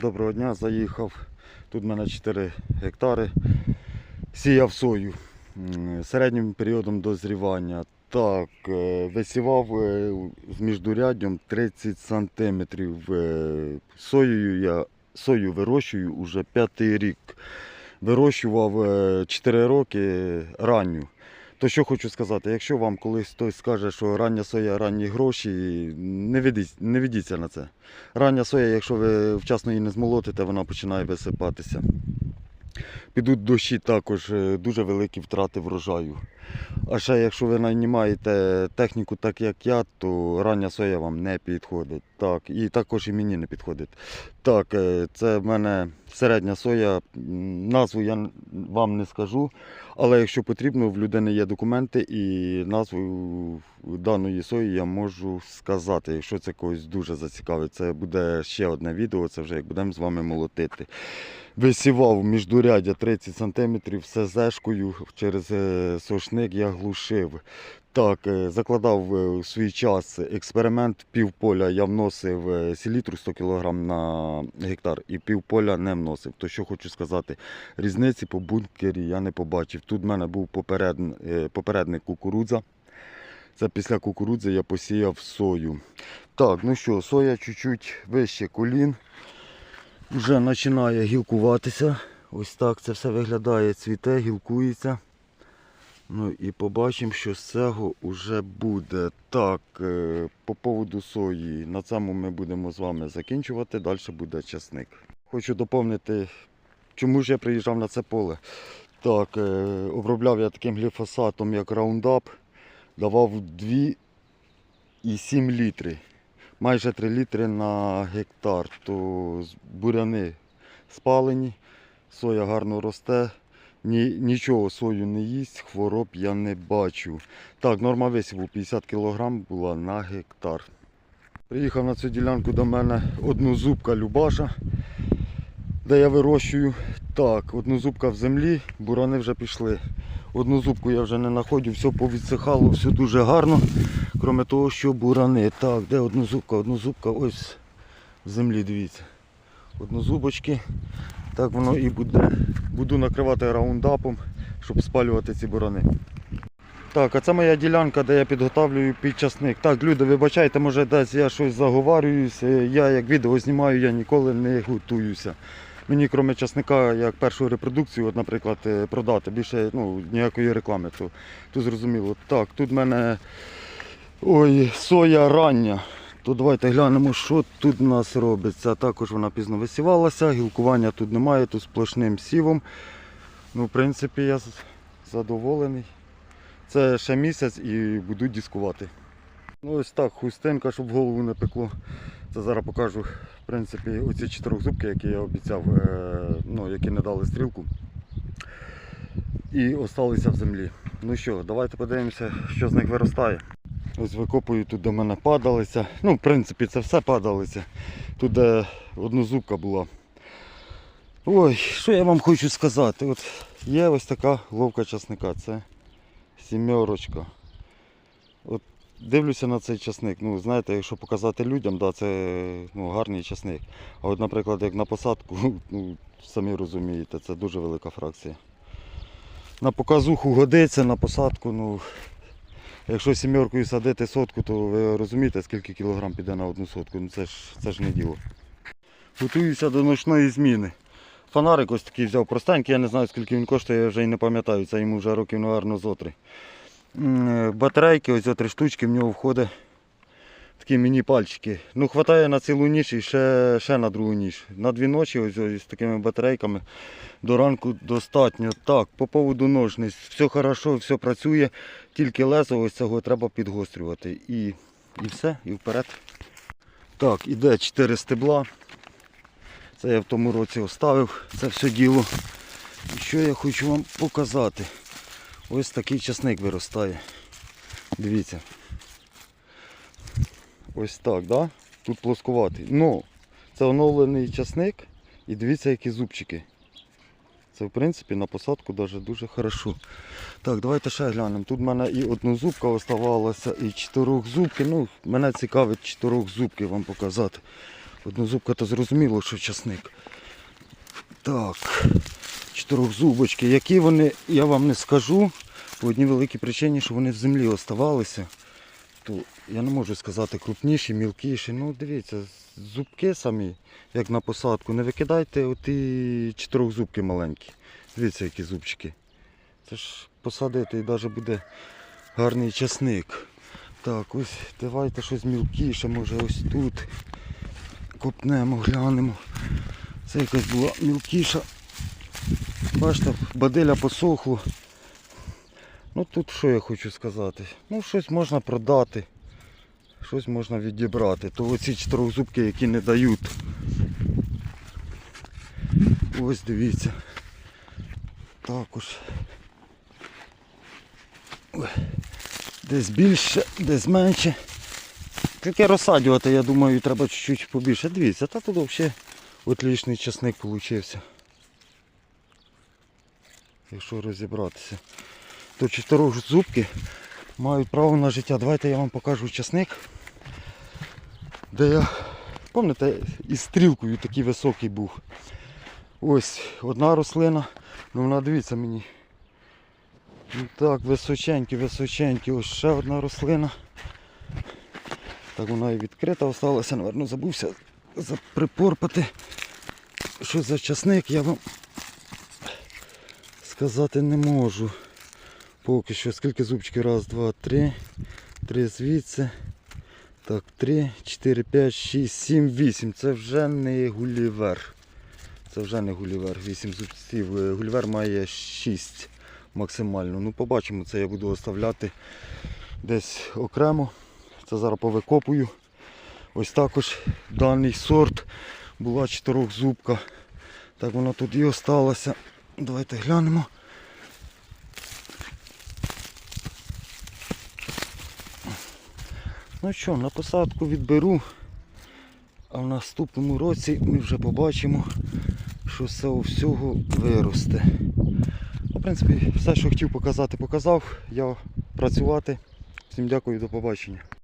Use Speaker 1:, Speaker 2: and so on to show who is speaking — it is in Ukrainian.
Speaker 1: Доброго дня, заїхав. Тут в мене 4 гектари. Сіяв сою середнім періодом дозрівання. Так, е, висівав е, з міждуряддям 30 сантиметрів. Е, Соєю я сою вирощую уже п'ятий рік. Вирощував е, 4 роки ранню. То що хочу сказати, якщо вам колись хтось скаже, що рання соя, ранні гроші, не ведіть, не ведіться на це. Рання соя, якщо ви вчасно її не змолотите, вона починає висипатися. Підуть дощі також, е, дуже великі втрати врожаю. А ще якщо ви наймаєте техніку так, як я, то рання соя вам не підходить. Так, і також і мені не підходить. Так, е, це в мене середня соя. Назву я вам не скажу, але якщо потрібно, в людини є документи і назву даної сої я можу сказати, якщо це когось дуже зацікавить. Це буде ще одне відео, це вже як будемо з вами молотити. Висівав міждуряддя 30 см СЗшкою через е, сошник я глушив. Так, е, закладав е, у свій час експеримент півполя. Я вносив селітру 100 кг на гектар і півполя не вносив. То що хочу сказати, різниці по бункері я не побачив. Тут в мене був попередн- е, попередник кукурудза. Це після кукурудзи я посіяв сою. Так, ну що, соя чуть-чуть вище колін. Вже починає гілкуватися. Ось так це все виглядає, цвіте, гілкується. Ну і побачимо, що з цього вже буде. Так, е, по поводу сої. На цьому ми будемо з вами закінчувати. Далі буде часник. Хочу доповнити, чому ж я приїжджав на це поле. Так, е, обробляв я таким гліфосатом, як Roundup. Давав 2,7 літри. Майже 3 літри на гектар. То буряни спалені, соя гарно росте. Ні, нічого сою не їсть, хвороб я не бачу. Так, норма висіву 50 кг була на гектар. Приїхав на цю ділянку до мене однозубка Любаша, де я вирощую. Так, однозубка в землі, бурани вже пішли. Однозубку я вже не знаходжу, все повідсихало, все дуже гарно. Крім того, що бурани. Так, де однозубка? Однозубка ось в землі, дивіться. Однозубочки. Так воно і буде. Буду накривати раундапом, щоб спалювати ці бурани. Так, а це моя ділянка, де я підготовлюю підчасник. Так, люди, вибачайте, може десь я щось заговарююся. Я як відео знімаю, я ніколи не готуюся. Мені, крім часника, як першу репродукцію, от, наприклад, е, продати, більше ну, ніякої реклами, то, то зрозуміло. Так, тут в мене ой, соя рання. То давайте глянемо, що тут у нас робиться. Також вона пізно висівалася, гілкування тут немає, тут сплошним сівом. Ну, в принципі, я задоволений. Це ще місяць і буду дискувати. Ну ось так, хустинка, щоб голову не пекло. Це зараз покажу, в принципі, оці чотирьохзубки, які я обіцяв, е, ну, які не дали стрілку. І осталися в землі. Ну що, давайте подивимося, що з них виростає. Ось викопую, тут до мене падалися. Ну, в принципі, це все падалися. Тут де однозубка була. Ой, що я вам хочу сказати? От є ось така ловка часника. Це сімерочка. От дивлюся на цей часник. Ну, знаєте, якщо показати людям, да, це ну, гарний часник. А от, наприклад, як на посадку, ну, самі розумієте, це дуже велика фракція. На показуху годиться, на посадку, ну, якщо сімеркою садити сотку, то ви розумієте, скільки кілограм піде на одну сотку. Ну це ж, це ж не діло. Готуюся до ночної зміни. Фонарик ось такий взяв простенький, я не знаю скільки він коштує, я вже і не пам'ятаю, це йому вже років, напевно, зо три. Е, Батарейки, ось три штучки, в нього входить такі міні-пальчики. Ну, хватає на цілу ніч і ще, ще на другу ніч. На дві ночі ось, ось з такими батарейками до ранку достатньо. Так, по поводу ножниць, все хорошо, все працює, тільки лезо ось цього треба підгострювати. І, і все, і вперед. Так, іде 4 стебла. Це я в тому році оставив це все діло. І що я хочу вам показати? Ось такий часник виростає. Дивіться. Ось так, да? Тут плоскуватий. Ну, це оновлений часник і дивіться, які зубчики. Це в принципі на посадку даже дуже хорошо. Так, давайте ще глянемо. Тут в мене і однозубка оставалася, і чотирьохзубки. Ну, мене цікавить чотирьохзубки вам показати. Однозубка то зрозуміло, що часник. Так, чотирьохзубочки. Які вони, я вам не скажу. По одній великій причині, що вони в землі оставалися. То я не можу сказати крупніші, мілкіші. Ну дивіться, зубки самі, як на посадку. Не викидайте оті чотирьохзубки маленькі. Дивіться, які зубчики. Це ж посадити і навіть буде гарний часник. Так, ось давайте щось мілкіше, може ось тут. Копнемо, глянемо. Це якась була мілкіша. Бачите, баделя посохло. Ну тут що я хочу сказати? Ну щось можна продати, щось можна відібрати. То оці чотирьохзубки, які не дають. Ось дивіться. Також. Десь більше, десь менше. Тільки розсаджувати, я думаю, треба чуть-чуть побільше. Дивіться, та тут взагалі отличний часник получився. Якщо розібратися. То чотирьохзубки мають право на життя. Давайте я вам покажу часник. Де я, пам'ятаєте, із стрілкою такий високий був. Ось одна рослина, ну вона дивіться мені. Ну так, височенькі, височенькі, ось ще одна рослина. Так вона і відкрита осталася, напевно, забувся за- припорпати. Що за часник, я вам сказати не можу. Поки що скільки зубчиків? Раз, два, три. Три звідси. Так, три, чотири, п'ять, шість, сім, вісім. Це вже не гулівер. Це вже не гулівер. Вісім зубців. Е, Гулівер має шість максимально. Ну побачимо, це я буду оставляти десь окремо. Це зараз повикопую. Ось також даний сорт була чотирьохзубка. Так вона тут і осталася. Давайте глянемо. Ну що, на посадку відберу. А в наступному році ми вже побачимо, що з цього всього виросте. Ну, В принципі, все, що хотів показати, показав. Я працювати. Всім дякую, до побачення.